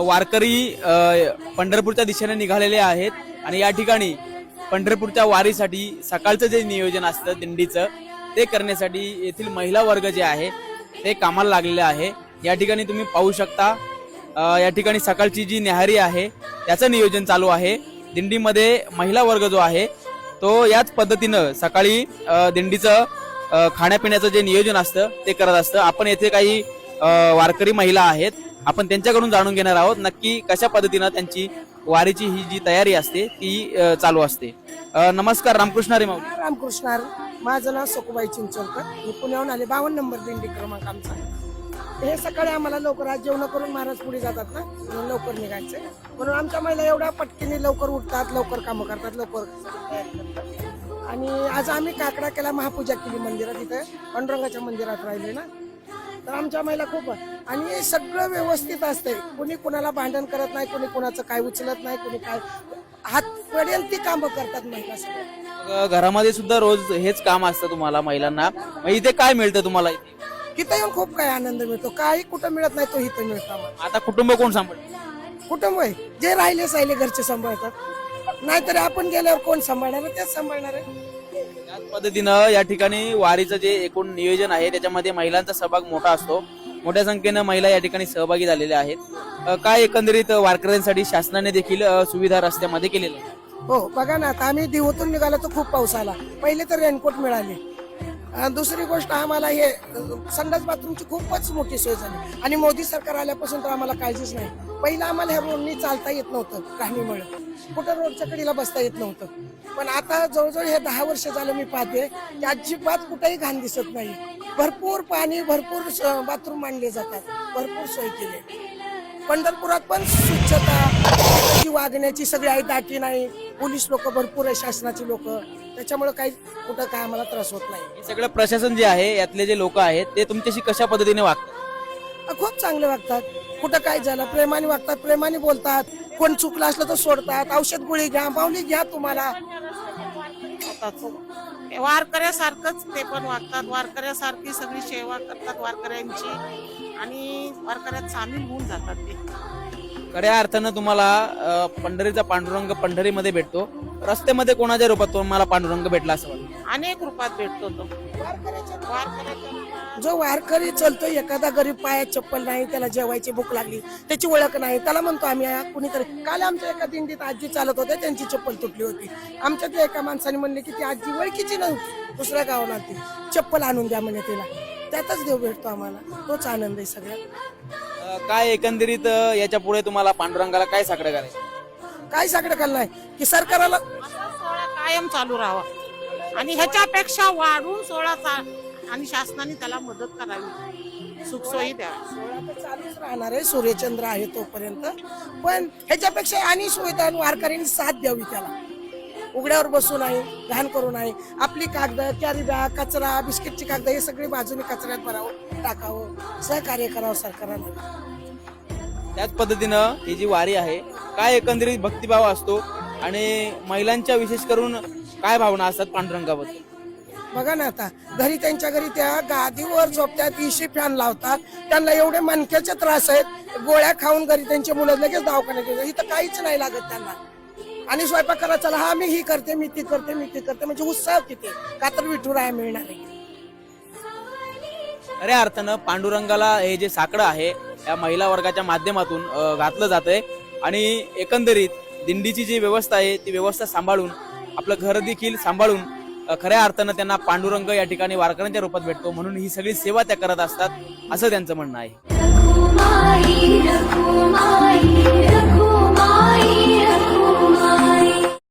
वारकरी पंढरपूरच्या दिशेने निघालेले आहेत आणि या ठिकाणी पंढरपूरच्या वारीसाठी सकाळचं जे नियोजन असतं दिंडीचं ते करण्यासाठी येथील महिला वर्ग जे आहे ते कामाला लागलेले आहे. या ठिकाणी तुम्ही पाहू शकता या ठिकाणी सकाळची जी न्याहारी आहे त्याचं नियोजन चालू आहे. दिंडीमध्ये महिला वर्ग जो आहे तो याच पद्धतीनं सकाळी दिंडीचं खाण्यापिण्याचं जे नियोजन असतं ते करत असतं. आपण येथे काही वारकरी महिला आहेत आपण त्यांच्याकडून जाणून घेणार आहोत नक्की कशा पद्धतीनं त्यांची वारीची ही जी तयारी असते ती अ, चालू असते. अ, नमस्कार रामकृष्ण रे माऊली. रामकृष्ण माझं नाव सकुबाई चिंचोलकर. मी पुण्याहून आले. बावन्न नंबर दिंडी क्रमांक आमचा. हे सकाळी आम्हाला लवकर आज जेवण करून महाराज पुढे जातात ना म्हणून लवकर निघायचं. म्हणून आमच्या महिला एवढ्या पटकीने लवकर उठतात लवकर कामं करतात लवकर तयारी करतात. आणि आज आम्ही काकडा केला महापूजा केली मंदिरात इथे. पांडुरंगाच्या मंदिरात राहिले ना. तर आमच्या महिला खूप आणि सगळं व्यवस्थित असतंय. कोणी कोणाला भांडण करत नाही कोणी कोणाचं काय उचलत नाही कोणी काय. हात पडेल ती कामं करतात महिला सगळ्या घरामध्ये सुद्धा रोज हेच काम असतं तुम्हाला महिलांना. मग इथे काय मिळतं तुम्हाला इथे? येऊन खूप काही आनंद मिळतो. काही कुठं मिळत नाही तो इथं मिळतो आता कुटुंब कोण सांभाळतं? कुटुंब आहे. जे राहिले साहिले घरचे सांभाळतात. नाहीतर आपण गेल्यावर कोण सांभाळणार? आहे? तेच सांभाळणार आहे. पद्धतीनं या ठिकाणी वारीचं जे एकूण नियोजन आहे त्याच्यामध्ये महिलांचा सहभाग मोठा असतो. मोठ्या संख्येनं महिला या ठिकाणी सहभागी झालेल्या आहेत. काय एकंदरीत वारकऱ्यांसाठी शासनाने देखील सुविधा रस्त्यामध्ये केलेल्या हो बघा ना आता आम्ही दिवतून निघालो तर खूप पाऊस आला. पहिले तर रेनकोट मिळाले. दुसरी गोष्ट आम्हाला हे संडास बाथरूमची खूपच मोठी सोय झाली. आणि मोदी सरकार आल्यापासून तर आम्हाला काळजीच नाही. पहिलं आम्हाला ह्या रोडनी चालता येत नव्हतं कहाणीमुळे कुठं रोडच्या कडीला बसता येत नव्हतं. पण आता जवळजवळ हे दहा वर्ष झालं मी पाहते की अजिबात कुठेही घाण दिसत नाही. भरपूर पाणी भरपूर बाथरूम मांडले जातात भरपूर सोय केली. पंढरपुरात पण स्वच्छता जी वागण्याची सगळी आहे दाटी नाही. पोलीस लोक भरपूर आहे शासनाची लोक. त्याच्यामुळे काही कुठं काय आम्हाला त्रास होत नाही. सगळं प्रशासन जे आहे यातले जे लोक आहेत ते तुमच्याशी कशा पद्धतीने वागतात? खूप चांगले वागतात. कुठं काय झालं प्रेमाने वागतात प्रेमाने बोलतात. कोण चुकलं असलं तर सोडतात. औषध गोळी घ्या माऊली घ्या तुम्हाला. वारकऱ्यासारखंच ते पण वागतात वारकऱ्यासारखी सगळी सेवा करतात वारकऱ्यांची. आणि वारकऱ्यात सामील होऊन जातात ते. खऱ्या अर्थानं तुम्हाला अ, पंढरीचा पांडुरंग पंढरीमध्ये भेटतो. रस्त्यामध्ये कोणाच्या रूपात तुम्हाला पांडुरंग भेटला असं वाटतं? अनेक रूपात भेटतो तो. जो वारकरी चलतो एखादा गरीब पायात चप्पल नाही त्याला जेवायची भूक लागली त्याची ओळख नाही त्याला म्हणतो आम्ही "आ, कुणीतरी काल आमच्या एका दिंडीत आजी चालत होते त्यांची चप्पल तुटली होती. आमच्यातल्या एका माणसाने म्हणले की ती आजी ओळखीची नव्हती दुसऱ्या गावाला ती चप्पल आणून द्या म्हणे तिला. त्यातच देव भेटतो आम्हाला. तोच आनंद आहे सगळ्यात. काय एकंदरीत अ, याच्यापुढे तुम्हाला पांडुरंगाला काय साकडं करायचं काय साकडं नाही की सरकाराला असा सोहळा कायम चालू राहावा. आणि ह्याच्यापेक्षा वाढून सोहळा चा- आणि शासनाने त्याला मदत करावी. सुखसोयी द्यावी सोहळा तर चालूच राहणार आहे. सूर्यचंद्र आहे तोपर्यंत. पण ह्याच्यापेक्षा आणि सुविधा आणि वारकऱ्यांनी साथ द्यावी त्याला. उघड्यावर बसू नाही घाण करू नाही. आपली कागद कॅरी बॅग कचरा बिस्किटची कागद हे सगळी बाजूने कचऱ्यात भरावं टाकावं. सहकार्य करावं सरकारला त्याच पद्धतीनं ही जी वारी आहे काय एकंदरीत भक्तिभाव असतो आणि महिलांच्या विशेष करून काय भावना असतात पांडुरंगाबद्दल? बघा ना आता घरी त्यांच्या घरी त्या गादीवर झोपतात इशी फॅन लावतात त्यांना एवढे मणक्याचे त्रास आहेत गोळ्या खाऊन घरी त्यांचे मुलं लगेच दवाखान्यात इथं काहीच नाही लागत त्यांना. आणि स्वयंपाक करायचा चला हा मी ही करते मी ती करते मी ती करते. म्हणजे उत्साह किती? का तर विठुराया मिळणार आहे. खऱ्या अर्थानं पांडुरंगाला हे जे साकडं आहे या महिला वर्गाच्या माध्यमातून घातलं जातंय. आणि एकंदरीत दिंडीची जी व्यवस्था आहे ती व्यवस्था सांभाळून आपलं घर देखील सांभाळून खऱ्या अर्थानं त्यांना पांडुरंग या ठिकाणी वारकऱ्यांच्या रूपात भेटतो. म्हणून ही सगळी सेवा त्या करत असतात असं त्यांचं म्हणणं आहे.